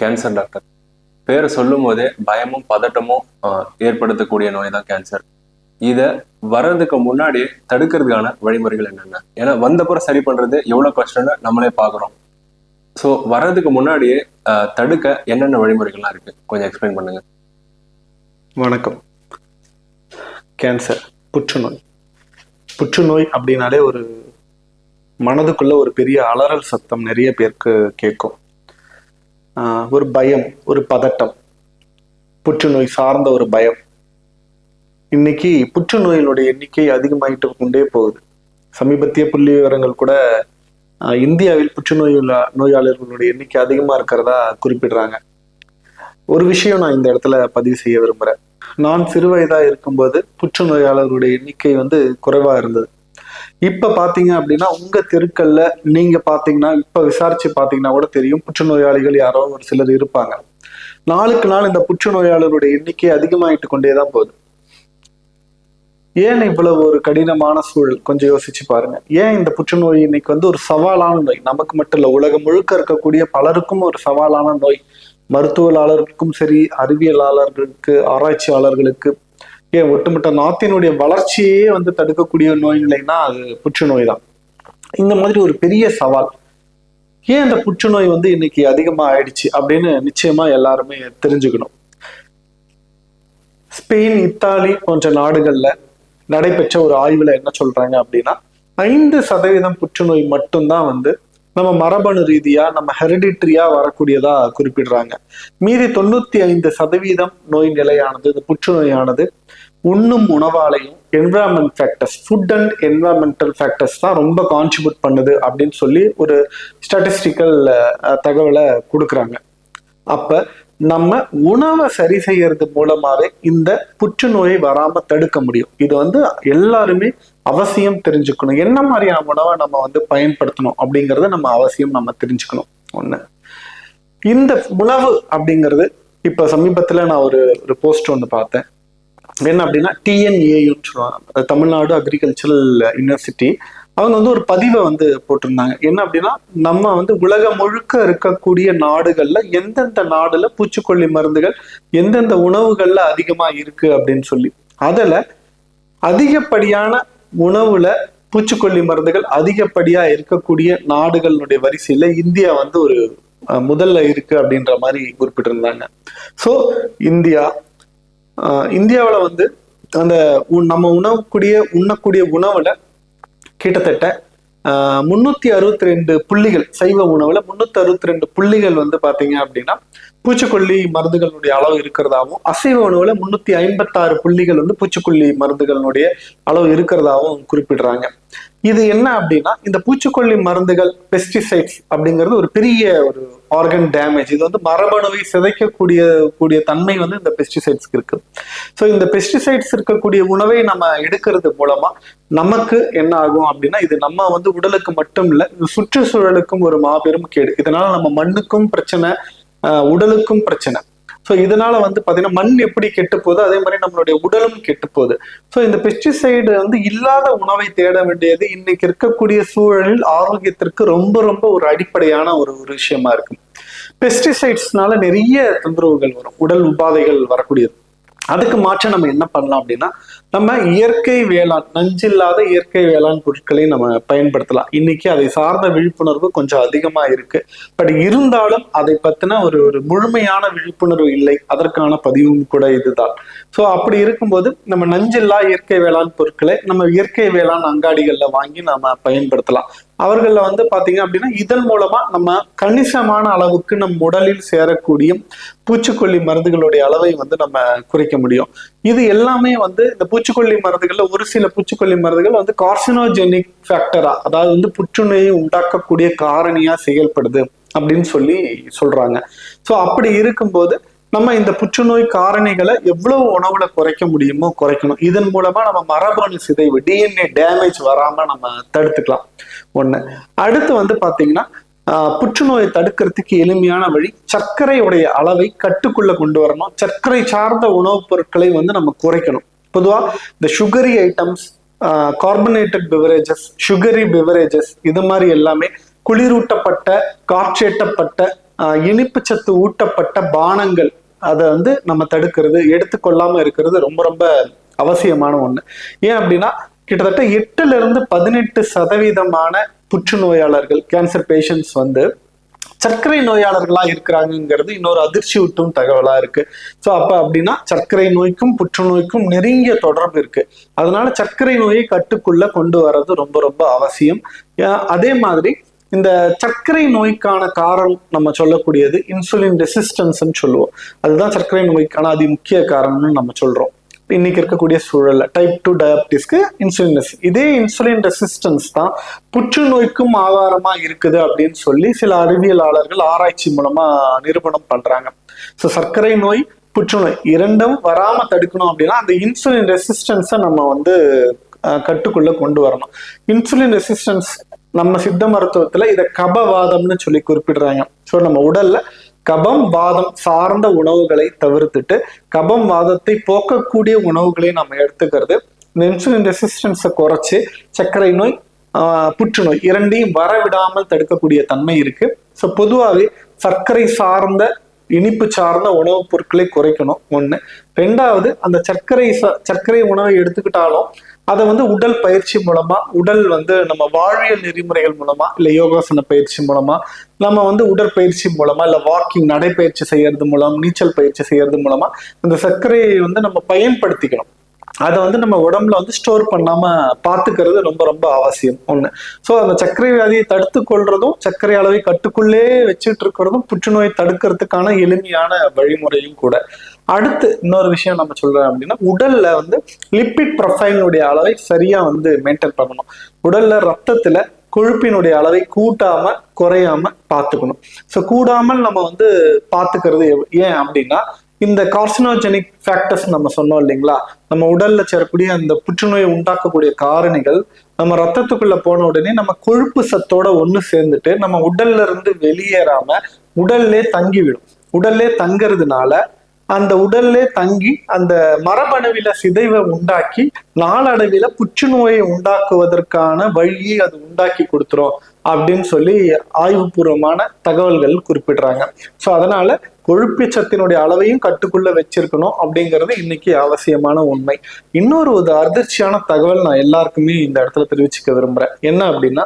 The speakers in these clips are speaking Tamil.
கேன்சர் டாக்டர் பேரை சொல்லும் போதே பயமும் பதட்டமும் ஏற்படுத்தக்கூடிய நோய் தான் கேன்சர் இதை வர்றதுக்கு முன்னாடி தடுக்கிறதுக்கான வழிமுறைகள் என்னென்ன? ஏன்னா வந்தப்புறம் சரி பண்றது எவ்வளவு கஷ்டம்னு நம்மளே பாக்குறோம். ஸோ வர்றதுக்கு முன்னாடியே தடுக்க என்னென்ன வழிமுறைகள்லாம் இருக்கு? கொஞ்சம் எக்ஸ்பிளைன் பண்ணுங்க. வணக்கம். கேன்சர் புற்றுநோய். புற்றுநோய் அப்படின்னாலே ஒரு மனதுக்குள்ள ஒரு பெரிய அலறல் சத்தம் நிறைய பேருக்கு கேட்கும். ஒரு பயம் ஒரு பதட்டம். புற்றுநோய் சார்ந்த ஒரு பயம். இன்னைக்கு புற்றுநோயினுடைய எண்ணிக்கை அதிகமாயிட்டு கொண்டே போகுது. சமீபத்திய புள்ளி விவரங்கள் கூட இந்தியாவில் புற்றுநோய் உள்ள நோயாளர்களுடைய எண்ணிக்கை அதிகமாக இருக்கிறதா குறிப்பிடுறாங்க. ஒரு விஷயம் நான் இந்த இடத்துல பதிவு செய்ய விரும்புகிறேன் நான் சிறு வயதா இருக்கும்போது புற்றுநோயாளர்களுடைய எண்ணிக்கை வந்து குறைவாக இருந்தது. இப்ப பாத்தீங்க அப்படின்னா உங்க தெருக்கள்ல நீங்க பாத்தீங்கன்னா இப்ப விசாரிச்சு பாத்தீங்கன்னா கூட தெரியும் புற்றுநோயாளிகள் யாரோ ஒரு சிலர் இருப்பாங்க. நாளுக்கு நாள் இந்த புற்றுநோயாளருடைய எண்ணிக்கை அதிகமாயிட்டு கொண்டேதான் போகுது. ஏன் இவ்வளவு ஒரு கடினமான சூழல்? கொஞ்சம் யோசிச்சு பாருங்க. ஏன் இந்த புற்றுநோய் இன்னைக்கு வந்து ஒரு சவாலான நோய்? நமக்கு மட்டும் இல்ல உலகம் முழுக்க இருக்கக்கூடிய பலருக்கும் ஒரு சவாலான நோய். மருத்துவலாளர்களுக்கும் சரி அறிவியலாளர்களுக்கு ஆராய்ச்சியாளர்களுக்கு ஒட்டுமொத்த நாட்டினுடைய வளர்ச்சியே வந்து தடுக்கக்கூடிய நோய் அது புற்றுநோய் தான் இந்த மாதிரி ஒரு பெரிய சவால். ஏன் அந்த புற்றுநோய் வந்து இன்னைக்கு அதிகமா ஆயிடுச்சு அப்படின்னு நிச்சயமா எல்லாருமே தெரிஞ்சுக்கணும். ஸ்பெயின் இத்தாலி போன்ற நாடுகள்ல நடைபெற்ற ஒரு ஆய்வுல என்ன சொல்றாங்க அப்படின்னா ஐந்து சதவீதம் புற்றுநோய் மட்டும்தான் வந்து நம்ம மரபணு ரீதியா நம்ம ஹெரிடிட்ரியா வரக்கூடியதா குறிப்பிடுறாங்க. மீதி தொண்ணூத்தி ஐந்து சதவீதம் நோய் நிலையானது இந்த புற்றுநோயானது உண்ணும் உணவாலையும் environment factors food and environmental factors தான் ரொம்ப கான்ட்ரிபியூட் பண்ணுது அப்படின்னு சொல்லி ஒரு ஸ்டாட்டிஸ்டிக்கல் தகவலை கொடுக்குறாங்க. அப்ப நம்ம உணவை சரி செய்யறது மூலமாவே இந்த புற்றுநோயை வராம தடுக்க முடியும். இது வந்து எல்லாருமே அவசியம் தெரிஞ்சுக்கணும். என்ன மாதிரியான உணவை நம்ம வந்து பயன்படுத்தணும் அப்படிங்கறத நம்ம அவசியம் நம்ம தெரிஞ்சுக்கணும். ஒண்ணு. இந்த உணவு அப்படிங்கிறது இப்ப சமீபத்துல நான் ஒரு ஒரு போஸ்ட் ஒன்று பார்த்தேன். என்ன அப்படின்னா டிஎன்ஏயுன்னு சொல்லுவாங்க. தமிழ்நாடு அக்ரிகல்ச்சரல் யூனிவர்சிட்டி அவங்க வந்து ஒரு பதிவை வந்து போட்டிருந்தாங்க. என்ன அப்படின்னா நம்ம வந்து உலகம் முழுக்க இருக்கக்கூடிய நாடுகள்ல எந்தெந்த நாடுல பூச்சிக்கொல்லி மருந்துகள் எந்தெந்த உணவுகள்ல அதிகமா இருக்கு அப்படின்னு சொல்லி. அதுல அதிகப்படியான உணவுல பூச்சிக்கொல்லி மருந்துகள் அதிகப்படியா இருக்கக்கூடிய நாடுகளுடைய வரிசையில இந்தியா வந்து ஒரு அஹ், முதல்ல இருக்கு அப்படின்ற மாதிரி குறிப்பிட்டிருந்தாங்க. ஸோ இந்தியா இந்தியாவில் வந்து அந்த உ- நம்ம உணவுக்கூடிய உண்ணக்கூடிய உணவுல கிட்டத்தட்ட முன்னூத்தி அறுபத்தி ரெண்டு புள்ளிகள் சைவ உணவுல முன்னூத்தி அறுபத்தி ரெண்டு புள்ளிகள் வந்து பாத்தீங்க அப்படின்னா பூச்சிக்கொல்லி மருந்துகளுடைய அளவு இருக்கிறதாவும் அசைவ உணவுல முன்னூத்தி ஐம்பத்தாறு புள்ளிகள் வந்து பூச்சிக்கொல்லி மருந்துகளுடைய அளவு இருக்கிறதாவும் குறிப்பிடுறாங்க. இது என்ன அப்படின்னா இந்த பூச்சிக்கொல்லி மருந்துகள் பெஸ்டிசைட்ஸ் அப்படிங்கிறது ஒரு பெரிய ஒரு ஆர்கன் டேமேஜ் இது வந்து மரபணுவை சிதைக்கக்கூடிய கூடிய தன்மை வந்து இந்த பெஸ்டிசைட்ஸ்க்கு இருக்கு. ஸோ இந்த பெஸ்டிசைட்ஸ் இருக்கக்கூடிய உணவை நம்ம எடுக்கிறது மூலமா நமக்கு என்ன ஆகும் அப்படின்னா இது நம்ம வந்து உடலுக்கு மட்டும் இல்லை சுற்றுச்சூழலுக்கும் ஒரு மாபெரும் கேடு. இதனால நம்ம மண்ணுக்கும் பிரச்சனை ஆஹ் உடலுக்கும் பிரச்சனை. ஸோ இதனால வந்து பார்த்தீங்கன்னா மண் எப்படி கெட்டு போகுது அதே மாதிரி நம்மளுடைய உடலும் கெட்டு போகுது ஸோ இந்த பெஸ்டிசைடு வந்து இல்லாத உணவை தேட வேண்டியது இன்னைக்கு இருக்கக்கூடிய சூழலில் ஆரோக்கியத்திற்கு ரொம்ப ரொம்ப ஒரு அடிப்படையான ஒரு ஒரு விஷயமா இருக்கு. பெஸ்டிசைட்ஸ்னால நிறைய தொந்தரவுகள் வரும். உடல் உபாதைகள் வரக்கூடியது. அதுக்கு மாற்ற நம்ம என்ன பண்ணலாம் அப்படின்னா நம்ம இயற்கை வேளாண் நஞ்சில்லாத இயற்கை வேளாண் பொருட்களை நம்ம பயன்படுத்தலாம். இன்னைக்கு அதை சார்ந்த விழிப்புணர்வு கொஞ்சம் அதிகமா இருக்கு. பட் இருந்தாலும் அதை பத்தின ஒரு ஒரு முழுமையான விழிப்புணர்வு இல்லை. அதற்கான பதிவும் கூட இதுதான். ஸோ அப்படி இருக்கும்போது நம்ம நஞ்சில்லா இயற்கை வேளாண் பொருட்களை நம்ம இயற்கை வேளாண் அங்காடிகள்ல வாங்கி நம்ம பயன்படுத்தலாம். அவர்களில் வந்து பார்த்தீங்க அப்படின்னா இதன் மூலமா நம்ம கணிசமான அளவுக்கு நம் உடலில் சேரக்கூடிய பூச்சிக்கொல்லி மருந்துகளுடைய அளவை வந்து நம்ம குறைக்க முடியும். இது எல்லாமே வந்து இந்த பூச்சிக்கொல்லி மருந்துகள்ல ஒரு சில பூச்சிக்கொல்லி மருந்துகள் வந்து கார்சினோஜெனிக் ஃபேக்டரா அதாவது வந்து புற்றுநோயை உண்டாக்கக்கூடிய காரணியா செயல்படுது அப்படின்னு சொல்லி சொல்றாங்க. ஸோ அப்படி இருக்கும்போது நம்ம இந்த புற்றுநோய் காரணிகளை எவ்வளவு உணவுல குறைக்க முடியுமோ குறைக்கணும். இதன் மூலமா நம்ம மரபணு சிதைவு டிஎன்ஏ டேமேஜ் வராம நம்ம தடுத்துக்கலாம். ஒண்ணு. அடுத்து வந்து பாத்தீங்கன்னா ஆஹ், புற்றுநோயை தடுக்கிறதுக்கு எளிமையான வழி சர்க்கரையுடைய அளவை கட்டுக்குள்ள கொண்டு வரணும். சர்க்கரை சார்ந்த உணவுப் பொருட்களை வந்து நம்ம குறைக்கணும். பொதுவா இந்த sugary items carbonated beverages sugary beverages இது மாதிரி எல்லாமே குளிரூட்டப்பட்ட காற்றேட்டப்பட்ட இனிப்பு சத்து ஊட்டப்பட்ட பானங்கள். அதை வந்து நம்ம தடுக்கிறது எடுத்துக்கொள்ளாம இருக்கிறது ரொம்ப ரொம்ப அவசியமான ஒண்ணு. ஏன் அப்படின்னா கிட்டத்தட்ட எட்டுல இருந்து பதினெட்டு சதவீதமான புற்றுநோயாளர்கள் கேன்சர் பேஷண்ட்ஸ் வந்து சர்க்கரை நோயாளர்களா இருக்கிறாங்கங்கிறது இன்னொரு அதிர்ச்சி ஊட்டும் தகவலா இருக்கு. ஸோ அப்ப அப்படின்னா சர்க்கரை நோய்க்கும் புற்றுநோய்க்கும் நெருங்கிய தொடர்பு இருக்கு. அதனால சர்க்கரை நோயை கட்டுக்குள்ள கொண்டு வர்றது ரொம்ப ரொம்ப அவசியம். அதே மாதிரி இந்த சர்க்கரை நோய்க்கான காரணம் நம்ம சொல்லக்கூடியது இன்சுலின் ரெசிஸ்டன்ஸ்ன்னு சொல்லுவோம். அதுதான் சர்க்கரை நோய்க்கான அதி முக்கிய காரணம்னு நம்ம சொல்றோம். இன்னைக்கு இருக்கக்கூடிய சூழல்ல டைப் டூ டயபிட்டிஸ்க்கு இன்சுலின் இதே இன்சுலின் ரெசிஸ்டன்ஸ் தான் புற்றுநோய்க்கும் ஆதாரமா இருக்குது அப்படின்னு சொல்லி சில அறிவியலாளர்கள் ஆராய்ச்சி மூலமா நிரூபணம் பண்றாங்க. ஸோ சர்க்கரை நோய் புற்றுநோய் இரண்டும் வராம தடுக்கணும் அப்படின்னா அந்த இன்சுலின் ரெசிஸ்டன்ஸை நம்ம வந்து அஹ், கட்டுக்குள்ள கொண்டு வரணும். இன்சுலின் ரெசிஸ்டன்ஸ் நம்ம சித்த மருத்துவத்துல இதை கபவாதம்னு சொல்லி குறிப்பிடுறாங்க. ஸோ நம்ம உடல்ல கபம் வாதம் சார்ந்த உணவுகளை தவிர்த்துட்டு கபம் வாதத்தை போக்கக்கூடிய உணவுகளை நம்ம எடுத்துக்கிறது. இந்த இன்சுலின் ரெசிஸ்டன்ஸை குறைச்சு சர்க்கரை நோய் ஆஹ், புற்றுநோய் இரண்டையும் வரவிடாமல் தடுக்கக்கூடிய தன்மை இருக்கு. ஸோ பொதுவாகவே சர்க்கரை சார்ந்த இனிப்பு சார்ந்த உணவுப் பொருட்களை குறைக்கணும். ஒண்ணு. ரெண்டாவது அந்த சர்க்கரை ச- சர்க்கரை உணவை எடுத்துக்கிட்டாலும் அதை வந்து உடல் பயிற்சி மூலமா உடல் வந்து நம்ம வாழ்வியல் நெறிமுறைகள் மூலமா இல்ல யோகாசன பயிற்சி மூலமா நம்ம வந்து உடற்பயிற்சி மூலமா இல்ல வாக்கிங் நடைப்பயிற்சி செய்யறது மூலம் நீச்சல் பயிற்சி செய்யறது மூலமா அந்த சர்க்கரையை வந்து நம்ம பயன்படுத்திக்கணும். அதை வந்து நம்ம உடம்புல வந்து ஸ்டோர் பண்ணாம பாத்துக்கிறது ரொம்ப ரொம்ப அவசியம். ஒண்ணு. ஸோ அந்த சர்க்கரை வியாதியை தடுத்து கொள்றதும் சர்க்கரை அளவை கட்டுக்குள்ளே வச்சுட்டு இருக்கிறதும் புற்றுநோயை தடுக்கிறதுக்கான எளிமையான வழிமுறையும் கூட. அடுத்து இன்னொரு விஷயம் நம்ம சொல்றோம் அப்படின்னா உடல்ல வந்து லிப்பிட் ப்ரொஃபைலினுடைய அளவை சரியா வந்து மெயின்டைன் பண்ணணும். உடல்ல ரத்தத்துல கொழுப்பினுடைய அளவை கூட்டாம குறையாம பார்த்துக்கணும். ஸோ கூடாமல் நம்ம வந்து பார்த்துக்கிறது ஏன் அப்படின்னா இந்த கார்சினோஜெனிக் ஃபேக்டர்ஸ் நம்ம சொன்னோம் இல்லைங்களா? நம்ம உடல்ல சேரக்கூடிய அந்த புற்றுநோயை உண்டாக்கக்கூடிய காரணிகள் நம்ம ரத்தத்துக்குள்ள போன உடனே நம்ம கொழுப்பு சத்தோட ஒண்ணு சேர்ந்துட்டு நம்ம உடல்ல இருந்து வெளியேறாம உடல்லே தங்கிவிடும். உடல்லே தங்குறதுனால அந்த உடல்லே தங்கி அந்த மரபணுவில சிதைவை உண்டாக்கி நாளடைவில புற்றுநோயை உண்டாக்குவதற்கான வழியை அது உண்டாக்கி கொடுத்துரும் அப்படின்னு சொல்லி ஆய்வுபூர்வமான தகவல்கள் குறிப்பிடுறாங்க. ஸோ அதனால கொழுப்பு சத்தினுடைய அளவையும் கட்டுக்குள்ள வச்சிருக்கணும் அப்படிங்கிறது இன்னைக்கு அவசியமான உண்மை. இன்னொரு ஒரு அதிர்ச்சியான தகவல் நான் எல்லாருக்குமே இந்த இடத்துல தெரிவிச்சுக்க விரும்புறேன். என்ன அப்படின்னா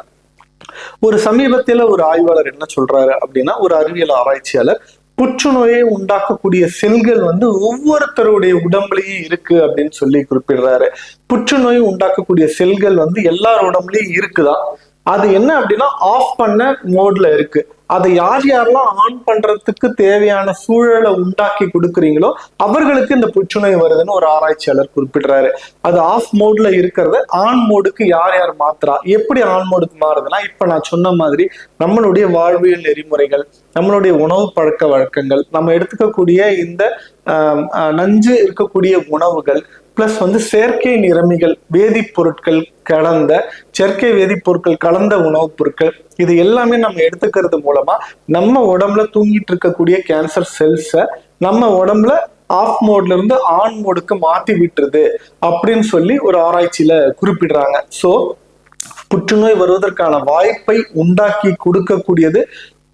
ஒரு சமீபத்தில ஒரு ஆய்வாளர் என்ன சொல்றாரு அப்படின்னா ஒரு அறிவியல் ஆராய்ச்சியாளர் புற்றுநோயை உண்டாக்கக்கூடிய செல்கள் வந்து ஒவ்வொருத்தருடைய உடம்புலயும் இருக்கு அப்படின்னு சொல்லி குறிப்பிடுறாரு. புற்றுநோய் உண்டாக்கக்கூடிய செல்கள் வந்து எல்லார் உடம்புலயும் இருக்குதான். அது என்ன அப்படின்னா ஆஃப் பண்ண மோட்ல இருக்கு. அதை யார் யாரெல்லாம் ஆன் பண்றதுக்கு தேவையான சூழலை உண்டாக்கி கொடுக்குறீங்களோ அவர்களுக்கு இந்த புற்றுநோய் வருதுன்னு ஒரு ஆராய்ச்சியாளர் குறிப்பிடுறாரு. அது ஆஃப் மோட்ல இருக்கிறத ஆன் மோடுக்கு யார் யார் மாத்துறா? எப்படி ஆன் மோடுக்கு மாறுதுன்னா இப்ப நான் சொன்ன மாதிரி நம்மளுடைய வாழ்வியல் நெறிமுறைகள் நம்மளுடைய உணவு பழக்க வழக்கங்கள் நம்ம எடுத்துக்கக்கூடிய இந்த நஞ்சு இருக்கக்கூடிய உணவுகள் பிளஸ் வந்து செயற்கை நிறமிகள் வேதிப்பொருட்கள் கலந்த செயற்கை வேதிப்பொருட்கள் கலந்த உணவுப் பொருட்கள் இது எல்லாமே நம்ம எடுத்துக்கிறது மூலமா நம்ம உடம்புல தூங்கிட்டு இருக்கக்கூடிய கேன்சர் செல்ஸை நம்ம உடம்புல ஆஃப் மோட்ல இருந்து ஆன் மோடுக்கு மாத்தி விட்டுருது அப்படின்னு சொல்லி ஒரு ஆராய்ச்சியில குறிப்பிடுறாங்க. சோ புற்றுநோய் வருவதற்கான வாய்ப்பை உண்டாக்கி கொடுக்கக்கூடியது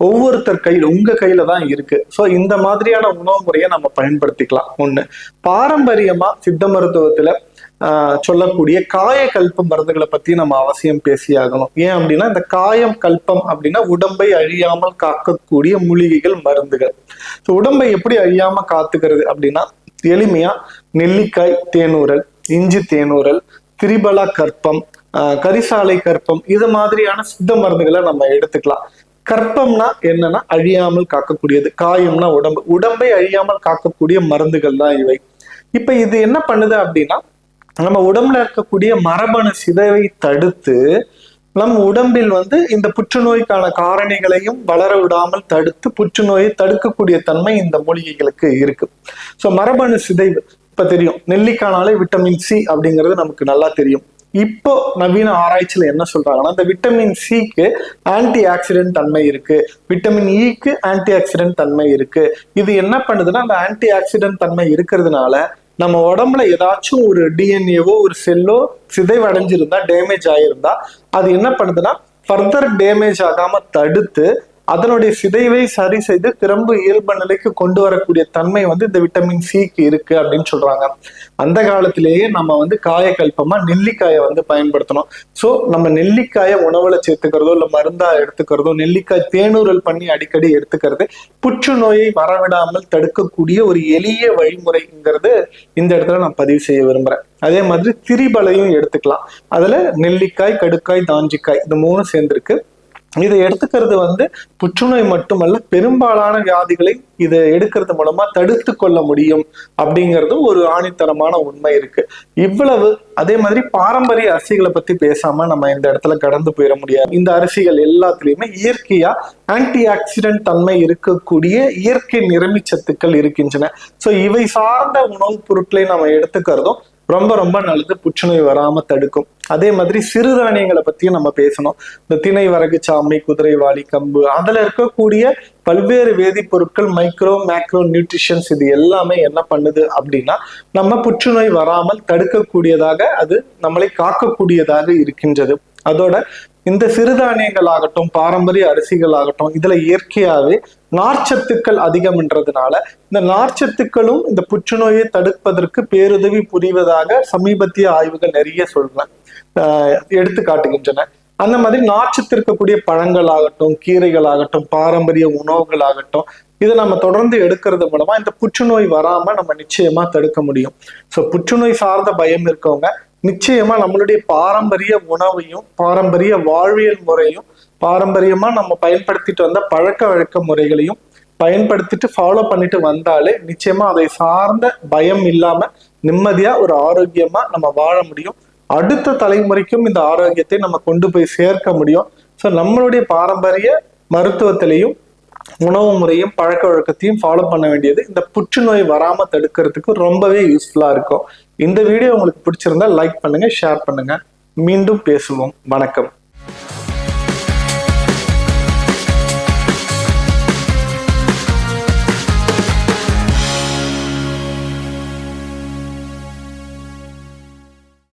ஒவ்வொருத்தர் கையில உங்க கையில தான் இருக்கு. சோ இந்த மாதிரியான உணவு முறையை நம்ம பயன்படுத்திக்கலாம். ஒண்ணு பாரம்பரியமா சித்த மருத்துவத்துல ஆஹ், சொல்லக்கூடிய கல்ப மருந்துகளை பத்தி நம்ம அவசியம் பேசியாகணும் ஏன் அப்படின்னா இந்த காயம் கல்பம் அப்படின்னா உடம்பை அழியாமல் காக்கக்கூடிய மூலிகைகள் மருந்துகள். ஸோ உடம்பை எப்படி அழியாம காத்துக்கிறது அப்படின்னா எளிமையா நெல்லிக்காய் தேனூரல் இஞ்சி தேனூரல் திரிபலா கற்பம் ஆஹ், கரிசாலை கற்பம் இது மாதிரியான சித்த மருந்துகளை நம்ம எடுத்துக்கலாம். கற்பம்னா என்னன்னா அழியாமல் காக்கக்கூடியது காயம்னா உடம்பு. உடம்பை அழியாமல் காக்கக்கூடிய மருந்துகள் தான் இவை. இப்ப இது என்ன பண்ணுது அப்படின்னா நம்ம உடம்புல இருக்கக்கூடிய மரபணு சிதைவை தடுத்து நம் உடம்பில் வந்து இந்த புற்றுநோய்க்கான காரணிகளையும் வளர விடாமல் தடுத்து புற்றுநோயை தடுக்கக்கூடிய தன்மை இந்த மூலிகைகளுக்கு இருக்கு. ஸோ மரபணு சிதைவு. இப்ப தெரியும் நெல்லிக்கானாலே விட்டமின் சி அப்படிங்கிறது நமக்கு நல்லா தெரியும். இப்போ நவீன ஆராய்ச்சியில என்ன சொல்றாங்கன்னா இந்த விட்டமின் சிக்கு ஆன்டி ஆக்சிடென்ட் தன்மை இருக்கு. விட்டமின் இக்கு ஆன்டி ஆக்சிடென்ட் தன்மை இருக்கு. இது என்ன பண்ணுதுன்னா அந்த ஆன்டி ஆக்சிடென்ட் தன்மை இருக்கிறதுனால நம்ம உடம்புல ஏதாச்சும் ஒரு டிஎன்ஏவோ ஒரு செல்லோ சிதைவடைஞ்சிருந்தா டேமேஜ் ஆயிருந்தா அது என்ன பண்ணுதுன்னா ஃபர்தர் டேமேஜ் ஆகாம தடுத்து அதனுடைய சிதைவை சரி செய்து திரும்ப இயல்பு நிலைக்கு கொண்டு வரக்கூடிய தன்மை வந்து இந்த விட்டமின் சிக்கு இருக்கு அப்படின்னு சொல்றாங்க. அந்த காலத்திலேயே நம்ம வந்து காயக்கல்பமா நெல்லிக்காயை வந்து பயன்படுத்தணும். ஸோ நம்ம நெல்லிக்காயை உணவுல சேர்த்துக்கிறதோ இல்லை மருந்தா எடுத்துக்கிறதோ நெல்லிக்காய் தேனூரல் பண்ணி அடிக்கடி எடுத்துக்கிறது புற்றுநோயை வரவிடாமல் தடுக்கக்கூடிய ஒரு எளிய வழிமுறைங்கிறது இந்த இடத்துல நான் பதிவு செய்ய விரும்புறேன். அதே மாதிரி திரிபலையும் எடுத்துக்கலாம். அதுல நெல்லிக்காய் கடுக்காய் தாஞ்சிக்காய் இது மூணு சேர்ந்திருக்கு. இதை எடுத்துக்கிறது வந்து புற்றுநோய் மட்டுமல்ல பெரும்பாலான வியாதிகளை இதை எடுக்கிறது மூலமா தடுத்து கொள்ள முடியும் அப்படிங்கிறதும் ஒரு ஆணித்தரமான உண்மை இருக்கு. இவ்வளவு அதே மாதிரி பாரம்பரிய அரிசிகளை பத்தி பேசாம நம்ம இந்த இடத்துல கடந்து போயிட முடியாது. இந்த அரிசிகள் எல்லாத்துலயுமே இயற்கையா ஆன்டி ஆக்சிடென்ட் தன்மை இருக்கக்கூடிய இயற்கை நிறமிச்சத்துக்கள் இருக்கின்றன. சோ இவை சார்ந்த உணவுப் பொருட்களை நம்ம எடுத்துக்கிறதும் ரொம்ப ரொம்ப நல்லது புற்றுநோய் வராம தடுக்கும். அதே மாதிரி சிறுதானியங்களை பத்தியும் நம்ம பேசணும். இந்த திணை வரகு சாமை குதிரைவாளி கம்பு அதுல இருக்கக்கூடிய பல்வேறு வேதிப்பொருட்கள் மைக்ரோ மேக்ரோ நியூட்ரிஷன்ஸ் இது எல்லாமே என்ன பண்ணுது அப்படின்னா நம்ம புற்றுநோய் வராமல் தடுக்கக்கூடியதாக அது நம்மளை காக்கக்கூடியதாக இருக்கின்றது. அதோட இந்த சிறுதானியங்கள் ஆகட்டும் பாரம்பரிய அரிசிகள் ஆகட்டும் இதுல இயற்கையாவே நார்ச்சத்துக்கள் அதிகம்ன்றதுனால இந்த நார்ச்சத்துக்களும் இந்த புற்றுநோயை தடுப்பதற்கு பேருதவி புரிவதாக சமீபத்திய ஆய்வுகள் நிறைய சொல்றேன் ஆஹ் எடுத்து காட்டுகின்றன. அந்த மாதிரி நார்ச்சத்து இருக்கக்கூடிய பழங்கள் ஆகட்டும் கீரைகள் ஆகட்டும் பாரம்பரிய உணவுகள் ஆகட்டும் இதை நம்ம தொடர்ந்து எடுக்கிறது மூலமா இந்த புற்றுநோய் வராம நம்ம நிச்சயமா தடுக்க முடியும். ஸோ புற்றுநோய் சார்ந்த பயம் இருக்கவங்க நிச்சயமா நம்மளுடைய பாரம்பரிய உணவையும் பாரம்பரிய வாழ்வியல் முறையும் பாரம்பரியமா நம்ம பயன்படுத்திட்டு வந்த பழக்க வழக்க முறைகளையும் பயன்படுத்திட்டு ஃபாலோ பண்ணிட்டு வந்தாலே நிச்சயமா அதை சார்ந்த பயம் இல்லாம நிம்மதியா ஒரு ஆரோக்கியமா நம்ம வாழ முடியும். அடுத்த தலைமுறைக்கும் இந்த ஆரோக்கியத்தை நம்ம கொண்டு போய் சேர்க்க முடியும். ஸோ நம்மளுடைய பாரம்பரிய மருத்துவத்திலையும் உணவு முறையும் பழக்க வழக்கத்தையும் ஃபாலோ பண்ண வேண்டியது இந்த புற்றுநோய் வராம தடுக்கிறதுக்கு ரொம்பவே யூஸ்ஃபுல்லா இருக்கும். இந்த வீடியோ உங்களுக்கு பிடிச்சிருந்தா லைக் பண்ணுங்க ஷேர் பண்ணுங்க. மீண்டும் பேசுவோம். வணக்கம்.